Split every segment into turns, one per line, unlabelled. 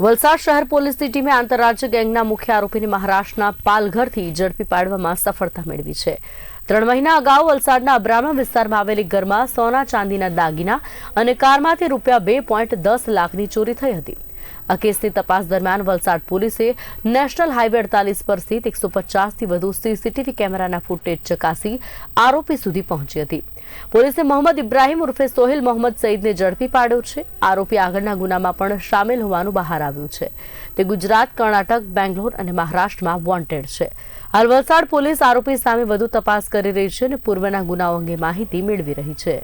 વલસાડ શહેર પોલીસની ટીમે આંતરરાજ્ય ગેંગના મુખ્ય આરોપીને મહારાષ્ટ્રના પાલઘરથી ઝડપી પાડવામાં સફળતા મેળવી છે. ત્રણ મહિના અગાઉ વલસાડના અબ્રામા વિસ્તારમાં આવેલી ઘરમાં સોના ચાંદીના દાગીના અને કારમાંથી રૂપિયા બે પોઈન્ટ દસ લાખની ચોરી થઈ હતી. આ કેસની તપાસ દરમિયાન વલસાડ પોલીસે નેશનલ હાઈવે અડતાલીસ પર સ્થિત એકસો પચાસથી વધુ સીસીટીવી કેમેરાના ફૂટેજ ચકાસી આરોપી સુધી પહોંચી હતી. પોલીસે મોહમ્મદ ઇબ્રાહીમ ઉર્ફે સોહેલ મોહમ્મદ સઈદને ઝડપી પાડ્યો છે. આરોપી આગળના ગુનામાં પણ સામેલ હોવાનું બહાર આવ્યું છે. તે ગુજરાત, કર્ણાટક, બેંગ્લોર અને મહારાષ્ટ્રમાં વોન્ટેડ છે. હાલ વલસાડ પોલીસ આરોપી સામે વધુ તપાસ કરી રહી છે અને પૂર્વના ગુનાઓ અંગે માહિતી મેળવી રહી છે.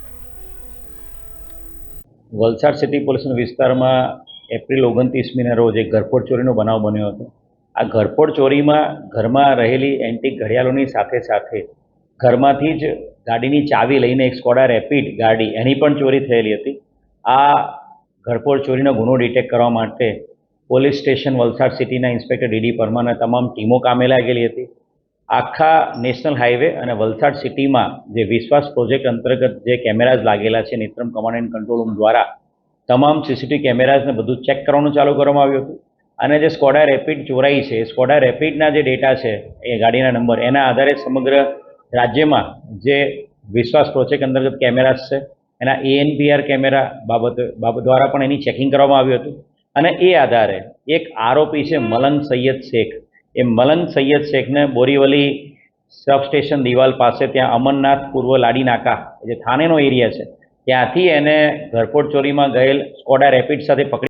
વલસાડ સિટી પોલીસના વિસ્તારમાં એપ્રિલ ઓગણત્રીસમીના રોજ એક ઘરફોડ ચોરીનો બનાવ બન્યો હતો. આ ઘરફોડ ચોરીમાં ઘરમાં રહેલી એન્ટિક ઘડિયાળોની સાથે સાથે ઘરમાંથી જ ગાડીની ચાવી લઈને એક સ્કોડા રેપિડ ગાડી, એની પણ ચોરી થયેલી હતી. આ ઘરફોડ ચોરીનો ગુનો ડિટેક્ટ કરવા માટે પોલીસ સ્ટેશન વલસાડ સિટીના ઇન્સ્પેક્ટર ડીડી પરમાના તમામ ટીમો કામે લાગેલી હતી. આખા નેશનલ હાઈવે અને વલસાડ સિટીમાં જે વિશ્વાસ પ્રોજેક્ટ અંતર્ગત જે કેમેરાઝ લાગેલા છે, Netram command and control room દ્વારા તમામ સીસીટીવી કેમેરાઝને બધું ચેક કરવાનું ચાલુ કરવામાં આવ્યું હતું. અને જે સ્કોડા રેપિડ ચોરાઈ છે એ સ્કોડા રેપિડના જે ડેટા છે, એ ગાડીના નંબર એના આધારે સમગ્ર રાજ્યમાં જે વિશ્વાસ પ્રોજેક્ટ અંતર્ગત કેમેરાઝ છે, એના એએનપીઆર કેમેરા બાબત બાબત દ્વારા પણ એની ચેકિંગ કરવામાં આવ્યું હતું. અને એ આધારે એક આરોપી છે મલન સૈયદ શેખ. એ મલન સૈયદ શેખને બોરીવલી સબસ્ટેશન દિવાલ પાસે ત્યાં અમરનાથ પૂર્વ લાડી નાકા જે થાનેનો એરિયા છે ત્યાંથી એને ઘરફોડ ચોરીમાં ગયેલ સ્કોડા રેપિડ સાથે પકડી